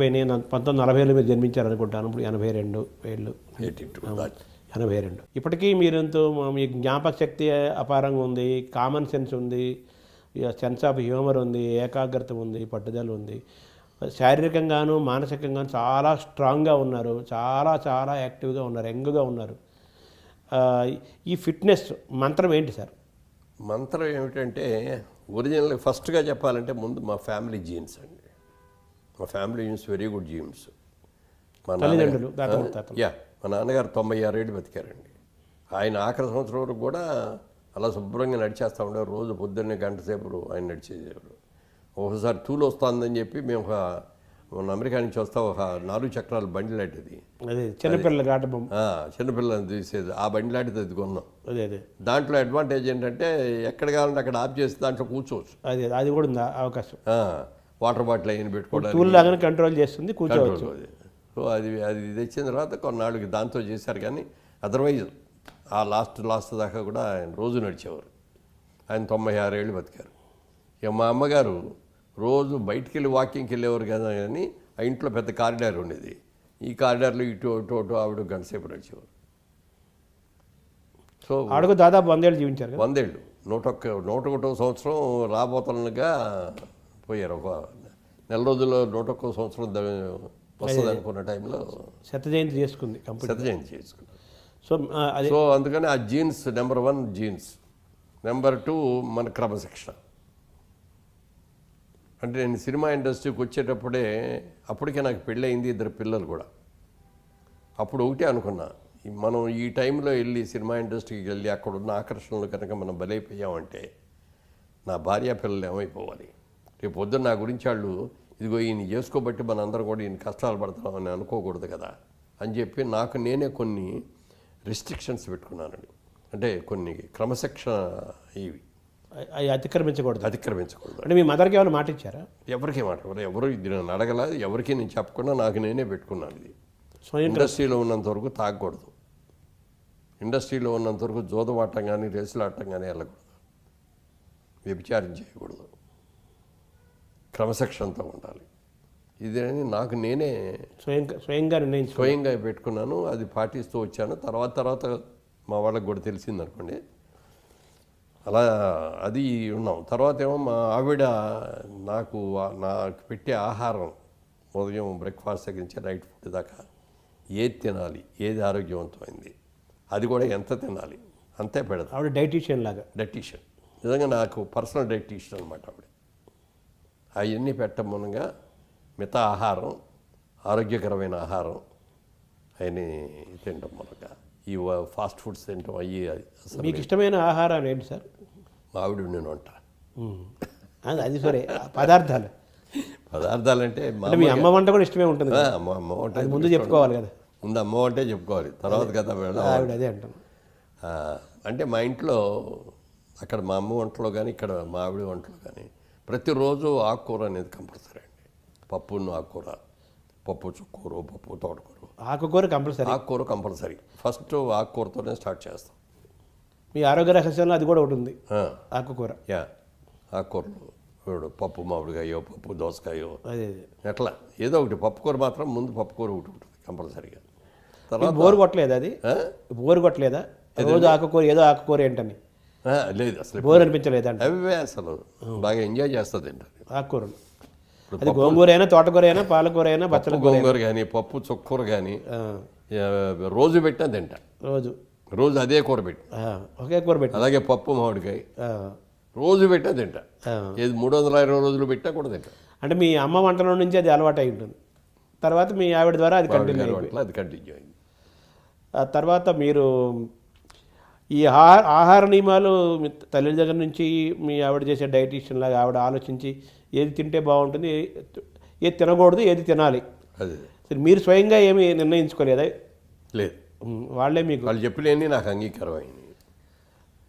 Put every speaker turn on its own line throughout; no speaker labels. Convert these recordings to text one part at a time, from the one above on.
నేను పంతొమ్మిది నలభైలో మీరు జన్మించారు అనుకుంటాను ఇప్పుడు ఎనభై రెండు ఏళ్ళు. ఎనభై రెండు. ఇప్పటికీ మీరెంతో మీ జ్ఞాపక శక్తి అపారంగా ఉంది. కామన్ సెన్స్ ఉంది. సెన్స్ ఆఫ్ హ్యూమర్ ఉంది. ఏకాగ్రత ఉంది. పట్టుదల ఉంది. శారీరకంగాను మానసికంగాను చాలా స్ట్రాంగ్గా ఉన్నారు. చాలా చాలా యాక్టివ్గా ఉన్నారు. యంగ్గా ఉన్నారు. ఈ ఫిట్నెస్ మంత్రం ఏంటి సార్?
మంత్రం ఏమిటంటే ఒరిజినల్ ఫస్ట్గా చెప్పాలంటే ముందు మా ఫ్యామిలీ జీన్స్ అండి. మా family genes very good genes మా
తల్లిదండ్రులు,
నాన్నగారు-. యా మా నాన్నగారు తొంభై ఆరేళ్ళు బతికారండి. ఆయన ఆఖరి సంవత్సరం వరకు కూడా అలా శుభ్రంగా నడిచేస్తూ ఉండేవారు. రోజు పొద్దున్నే గంట సేపు ఆయన నడిచేసేవారు. ఒకసారి తూలు వస్తుందని చెప్పి మేము ఒక మన అమెరికా నుంచి వస్తా ఒక నాలుగు చక్రాల బండి లాంటిది.
అదే చిన్నపిల్లల
చిన్నపిల్లల్ని తీసేది. ఆ బండి లాంటిది అది కొన్నాం.
అదే అదే.
దాంట్లో అడ్వాంటేజ్ ఏంటంటే ఎక్కడ కావాలంటే అక్కడ ఆఫ్ చేసి దాంట్లో కూర్చోవచ్చు.
అదే అది కూడా ఉంది అవకాశం.
వాటర్ బాటిల్ అయిన పెట్టుకోవడానికి.
లాగానే కంట్రోల్ చేస్తుంది కూర్చోవచ్చు.
సో అది అది తెచ్చిన తర్వాత కొన్నాళ్ళకి దాంతో చేశారు కానీ అదర్వైజ్ ఆ లాస్ట్ లాస్ట్ దాకా కూడా ఆయన రోజు నడిచేవారు. ఆయన తొంభై ఆరేళ్ళు బతికారు. ఇక మా అమ్మగారు రోజు బయటికి వెళ్ళి వాకింగ్కి వెళ్ళేవారు కదా కానీ ఆ ఇంట్లో పెద్ద కారిడార్ ఉండేది. ఈ కారిడార్లో ఇటు అటు అటు ఆవిడ గంట సేపు నడిచేవారు. సో
ఆడుకు దాదాపు వందేళ్ళు జీవించారు
వందేళ్ళు నూట ఒక్క నూట ఒకటో సంవత్సరం రాబోతున్నగా పోయారు ఒక నెల రోజుల్లో నూట ఒక్క సంవత్సరం వస్తుంది అనుకున్న టైంలో
శత జయంతి చేసుకుంది కంపెనీ
శత జయంతి చేసుకున్నారు
సో
సో అందుకని ఆ genes number one genes. Number two మన క్రమశిక్షణ. అంటే నేను సినిమా ఇండస్ట్రీకి వచ్చేటప్పుడే అప్పటికే నాకు పెళ్ళయింది ఇద్దరు పిల్లలు కూడా. అప్పుడు ఒకటే అనుకున్నా మనం ఈ టైంలో వెళ్ళి సినిమా ఇండస్ట్రీకి వెళ్ళి అక్కడ ఉన్న ఆకర్షణలు కనుక మనం బలైపోయామంటే నా భార్య పిల్లలు ఏమైపోవాలి? రేపు పొద్దున్న నా గురించి వాళ్ళు ఇదిగో ఈయన చేసుకోబట్టి మనందరం కూడా ఈయన కష్టాలు పడుతున్నామని అనుకోకూడదు కదా అని చెప్పి నాకు నేనే కొన్ని రిస్ట్రిక్షన్స్ పెట్టుకున్నానండి. అంటే కొన్ని క్రమశిక్షణ ఇవి.
అవి అతిక్రమించకూడదు.
అతిక్రమించకూడదు.
అంటే మీ మదర్కి ఏమైనా మాట ఇచ్చారా?
ఎవరికి మాట? ఎవరు ఎవరు ఇది నన్ను అడగల ఎవరికి నేను చెప్పకుండా నాకు నేనే పెట్టుకున్నాను ఇది.
స్వయం
ఇండస్ట్రీలో ఉన్నంత వరకు తాగకూడదు. ఇండస్ట్రీలో ఉన్నంత వరకు జోదవాటం కానీ రేసులాటం కానీ వెళ్ళకూడదు. వ్యభిచారం చేయకూడదు. క్రమశిక్షణతో ఉండాలి. ఇది అని నాకు నేనే
స్వయం స్వయంగా నిర్ణయించుకో
స్వయంగా పెట్టుకున్నాను అది పాటిస్తూ వచ్చాను. తర్వాత తర్వాత మా వాళ్ళకి కూడా తెలిసింది అనుకోండి అలా అది ఉన్నాం. తర్వాత ఏమో మా ఆవిడ నాకు నాకు పెట్టే ఆహారం ఉదయం బ్రేక్ఫాస్ట్ దగ్గర నుంచి నైట్ ఫుడ్ దాకా ఏది తినాలి ఏది ఆరోగ్యవంతమైంది అది కూడా ఎంత తినాలి అంతే పెడతాం.
ఆవిడ డైటీషియన్ లాగా.
డైటీషియన్. నిజంగా నాకు పర్సనల్ డైటీషియన్ అనమాట ఆవిడ. అవన్నీ పెట్టడం మూలంగా మిగతా ఆహారం ఆరోగ్యకరమైన ఆహారం అవన్నీ తినడం మూలంగా. ఈ ఫాస్ట్ ఫుడ్స్ తినడం అయ్యి అసలు
మీకు ఇష్టమైన ఆహారం ఏంటి సార్?
మా ఆవిడ నేను వంట.
అది సరే పదార్థాలు.
పదార్థాలంటే మా
అంటే మీ అమ్మ వంట కూడా ఇష్టమే ఉంటుంది.
అమ్మ వంట
ముందు చెప్పుకోవాలి కదా.
ముందు అమ్మ వంటే చెప్పుకోవాలి. తర్వాత కదా
ఆవిడ అదే అంటాను
ఆ, అంటే మా ఇంట్లో అక్కడ మా అమ్మ వంటలో కానీ ఇక్కడ మా ఆవిడ వంటలో కానీ ప్రతిరోజు ఆకుకూర అనేది కంపల్సరీ అండి. పప్పును ఆకుకూర పప్పు చుక్కూర పప్పు తోటకూర.
ఆకుకూర కంపల్సరీ?
ఆకుకూర కంపల్సరీ. ఫస్ట్ ఆకుకూరతోనే స్టార్ట్ చేస్తాం.
మీ ఆరోగ్య రహస్యంలో అది కూడా ఒకటి ఉంది. ఆకుకూర.
యా. ఆకుకూరలు ఇప్పుడు పప్పు మామిడికాయో పప్పు దోసకాయో.
అదే
ఎట్లా? ఏదో ఒకటి పప్పుకూర మాత్రం ముందు పప్పుకూర ఒకటి ఉంటుంది కంపల్సరీగా. తర్వాత
బోరు కొట్టలేదా అది? బోరు కొట్టలేదా? రోజు ఆకుకూర ఏదో ఆకుకూర ఏంటని?
లేదు అసలు
బోర్ అనిపించలేదంట
అవే అసలు. బాగా ఎంజాయ్ చేస్తుంది ఏంటని
ఆకుకూరలు అది గోంగూర అయినా తోటకూర అయినా పాలకూర అయినా బచ్చల
గోంగూర కానీ పప్పు చుక్కూర కానీ రోజు పెట్టినా తింటా.
రోజు.
రోజు అదే కూర పెట్టి
ఒకే కూర పెట్టి
అలాగే పప్పు మామిడికాయ. రోజు పెట్టినా తింటా. ఏది మూడు వందల ఇరవై రోజులు పెట్టా కూడా తింటా.
అంటే మీ అమ్మ వంటల నుంచి అది అలవాటు అయి ఉంటుంది. తర్వాత మీ ఆవిడ ద్వారా అది కంటిన్యూ
అది కంటిన్యూ అయింది.
ఆ తర్వాత మీరు ఈ ఆహార ఆహార నియమాలు మీ తల్లి దగ్గర నుంచి మీ ఆవిడ చేసే డైటీషియన్ లాగా ఆవిడ ఆలోచించి ఏది తింటే బాగుంటుంది ఏది తినకూడదు ఏది తినాలి.
అది.
సరే మీరు స్వయంగా ఏమి నిర్ణయించుకోలేదా?
లేదు.
వాళ్ళే మీకు
వాళ్ళు చెప్పినవన్నీ నాకు అంగీకారం అయింది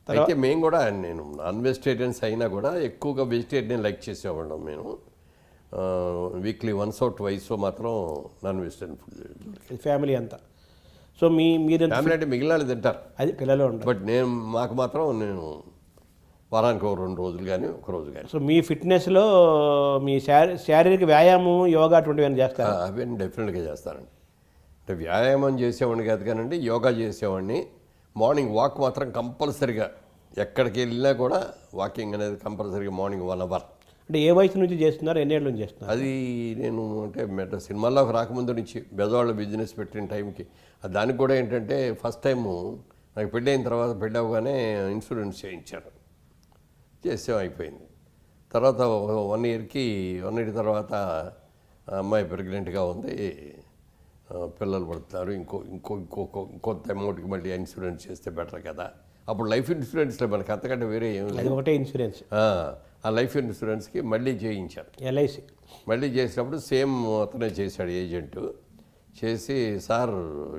అయితే మేము కూడా నేను నాన్ వెజిటేరియన్స్ అయినా కూడా ఎక్కువగా వెజిటేరియన్ లైక్ చేసేవాళ్ళం మేము. వీక్లీ వన్స్ అవుట్ వైస్ మాత్రం నాన్ వెజిటేరియన్ ఫుడ్.
ఫ్యామిలీ అంతా. సో మీ మీరు
ఫ్యామిలీ అంటే మిగిలిన తింటారు.
అది పిల్లలు ఉంటారు.
బట్ నేను మాకు మాత్రం నేను వారానికి ఒక రెండు రోజులు కానీ ఒక రోజు కానీ.
సో మీ ఫిట్నెస్లో మీ శారీ శారీరక వ్యాయామం యోగా అటువంటివి ఏమైనా చేస్తారు
అవన్నీ డెఫినెట్గా చేస్తానండి అంటే వ్యాయామం చేసేవాడిని కాదు కానండి యోగా చేసేవాడిని. మార్నింగ్ వాక్ మాత్రం కంపల్సరిగా ఎక్కడికి వెళ్ళినా కూడా వాకింగ్ అనేది కంపల్సరీగా మార్నింగ్ వన్ అవర్.
అంటే ఏ వయసు నుంచి చేస్తున్నారు ఎన్ని ఏళ్ళ నుంచి చేస్తున్నారు?
అది నేను అంటే మెట సినిమాల్లోకి రాకముందు నుంచి బెదవాళ్ళ బిజినెస్ పెట్టిన టైంకి. దానికి కూడా ఏంటంటే ఫస్ట్ టైము నాకు పెళ్ళి అయిన తర్వాత పెళ్ళి అవ్వగానే ఇన్సూరెన్స్ చేయించారు. చేసాం అయిపోయింది. తర్వాత వన్ ఇయర్కి వన్ ఇయర్ తర్వాత అమ్మాయి ప్రెగ్నెంట్గా ఉంది. పిల్లలు పడుతున్నారు ఇంకో ఇంకో ఇంకో ఇంకొంత అమౌంట్కి మళ్ళీ ఇన్సూరెన్స్ చేస్తే బెటర్ కదా. అప్పుడు లైఫ్ ఇన్సూరెన్స్లో మనకి అంతకంటే వేరే ఏం లేదు.
ఒకటే ఇన్సూరెన్స్.
ఆ, లైఫ్ ఇన్సూరెన్స్కి మళ్ళీ చేయించారు.
ఎల్ఐసి.
మళ్ళీ చేసినప్పుడు సేమ్ అతనే చేశాడు ఏజెంట్. చేసి సార్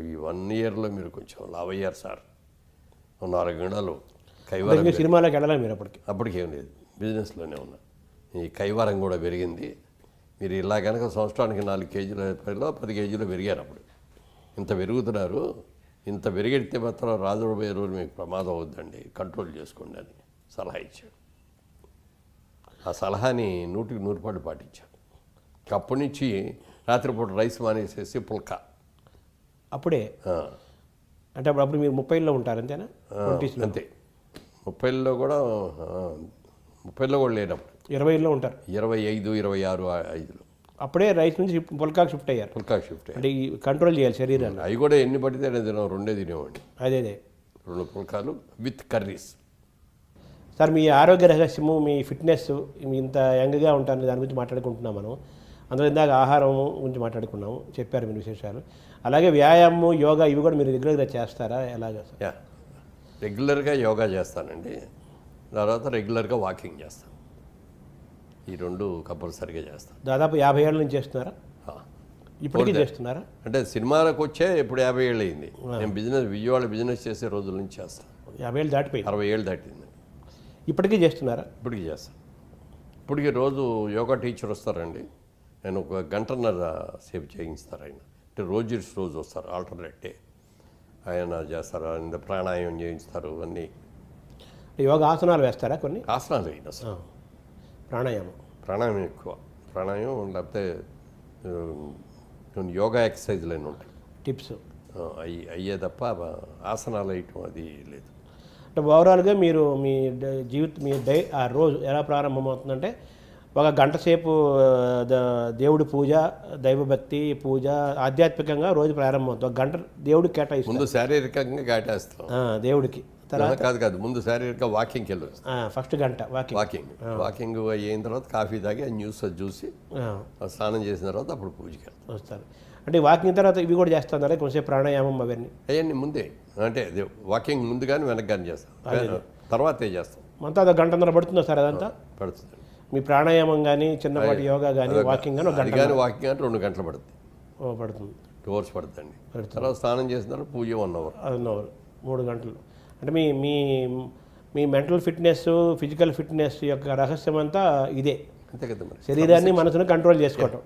ఈ వన్ ఇయర్లో మీరు కొంచెం లావ్ అయ్యారు సార్ నాలుగు గంటలు కైవరం
సినిమాలోకి వెళ్ళాలి మీరు అప్పటికి.
అప్పటికేం లేదు. బిజినెస్లోనే ఉన్నా. ఈ కైవారం కూడా పెరిగింది. మీరు ఇలా కనుక సంవత్సరానికి నాలుగు కేజీల పది కేజీలు పెరిగారు అప్పుడు. ఇంత పెరుగుతున్నారు. ఇంత పెరిగెడితే మాత్రం రాజుపోయే రోజు మీకు ప్రమాదం అవుద్దండి. కంట్రోల్ చేసుకోండి అని సలహా ఇచ్చాడు. ఆ సలహాని నూటికి నూరు పాటు పాటించాను అప్పటి నుంచి రాత్రిపూట రైస్ మానేసేసి పుల్కా.
అప్పుడే? అంటే అప్పుడు అప్పుడు మీరు ముప్పైలో ఉంటారు అంతేనా?
అంతే. ముప్పైలో కూడా ముప్పైలో కూడా లేనప్పుడు.
ఇరవైలో ఉంటారు.
ఇరవై ఐదు ఇరవై ఆరు ఐదులో.
అప్పుడే రైస్ నుంచి షిఫ్ట్ పుల్కాకి షిఫ్ట్ అయ్యారు.
పుల్కా షిఫ్ట్.
అంటే ఈ కంట్రోల్ చేయాలి శరీరాన్ని.
అవి కూడా ఎన్ని పడితే నేను తిన్నాం రెండే తినేవాడిని.
అదే అదే.
రెండు పుల్కాలు విత్ కర్రీస్.
సార్ మీ ఆరోగ్య రహస్యము మీ ఫిట్నెస్ ఇంత యంగ్గా ఉంటారని దాని గురించి మాట్లాడుకుంటున్నాం మనం. అందులో ఇందాక ఆహారం గురించి మాట్లాడుకున్నాము చెప్పారు మీరు విశేషాలు. అలాగే వ్యాయామం యోగా ఇవి కూడా మీరు రెగ్యులర్గా చేస్తారా? ఎలాగా సార్?
యా. రెగ్యులర్గా యోగా చేస్తానండి. తర్వాత రెగ్యులర్గా వాకింగ్ చేస్తాను. ఈ రెండు కంపల్సరీగా చేస్తాను
దాదాపు యాభై ఏళ్ళ నుంచి చేస్తున్నారా. ఇప్పటికీ చేస్తున్నారా?
అంటే సినిమాలకు వచ్చే ఇప్పుడు యాభై ఏళ్ళు అయింది. నేను బిజినెస్ విజయవాడ బిజినెస్ చేసే రోజుల నుంచి చేస్తాను.
యాభై ఏళ్ళు దాటిపోయి
అరవై ఏళ్ళు దాటింది.
ఇప్పటికీ చేస్తున్నారా?
ఇప్పటికి చేస్తాను. ఇప్పటికి రోజు యోగా టీచర్ వస్తారండి. నేను ఒక గంటన్నర సేపు చేయిస్తారు ఆయన. అంటే రోజు రోజు వస్తారు ఆల్టర్నేట్ డే. ఆయన చేస్తారు ఆయన ప్రాణాయామం చేయిస్తారు అన్నీ.
యోగా ఆసనాలు వేస్తారా కొన్ని?
ఆసనాలు అయిన అసలు.
ప్రాణాయామం.
ప్రాణాయామం ఎక్కువ. ప్రాణాయామం లేకపోతే యోగా ఎక్సర్సైజ్లు అని ఉంటాయి.
టిప్స్.
అయ్యి అయ్యే తప్ప ఆసనాలు వేయటం అది లేదు.
అంటే ఓవరాల్గా మీరు మీ జీవిత మీ డై ఆ రోజు ఎలా ప్రారంభమవుతుందంటే ఒక గంట సేపు దేవుడి పూజ దైవభక్తి పూజ ఆధ్యాత్మికంగా రోజు ప్రారంభమవుతుంది. ఒక గంట దేవుడికి కేటాయిస్తుంది
ముందు శారీరకంగా
ఆ, దేవుడికి. తర్వాత
కాదు కాదు ముందు శారీరక వాకింగ్కి వెళ్ళి వస్తాం
ఆ, ఫస్ట్ గంట వాకింగ్.
వాకింగ్. వాకింగ్ అయిన తర్వాత కాఫీ తాగి ఆ న్యూస్ అది చూసి స్నానం చేసిన తర్వాత అప్పుడు పూజకి
వస్తారు. అంటే వాకింగ్ తర్వాత ఇవి కూడా చేస్తున్నారా కొంచెం ప్రాణాయామం అవన్నీ.
అవన్నీ ముందే. అంటే అది వాకింగ్ ముందు కానీ వెనక్కి కానీ చేస్తాం తర్వాతే చేస్తాం.
మొత్తం అదొక గంటన్నర పడుతుందా సార్ అదంతా?
పడుతుంది.
మీ ప్రాణాయామం కానీ చిన్నపాటి యోగా కానీ వాకింగ్ కానీ
అది
గంట
కానీ వాకింగ్ అంటే రెండు గంటలు పడుతుంది.
ఓ, పడుతుంది.
టూ అవర్స్ పడుతుందండి. తర్వాత స్నానం చేసిన తర్వాత పూజ వన్ అవర్.
One hour. మూడు గంటలు. అంటే మీ మీ మీ మెంటల్ ఫిట్నెస్ ఫిజికల్ ఫిట్నెస్ యొక్క రహస్యం అంతా ఇదే.
అంతే కదా మరి.
శరీరాన్ని మనసును కంట్రోల్ చేసుకోవటం.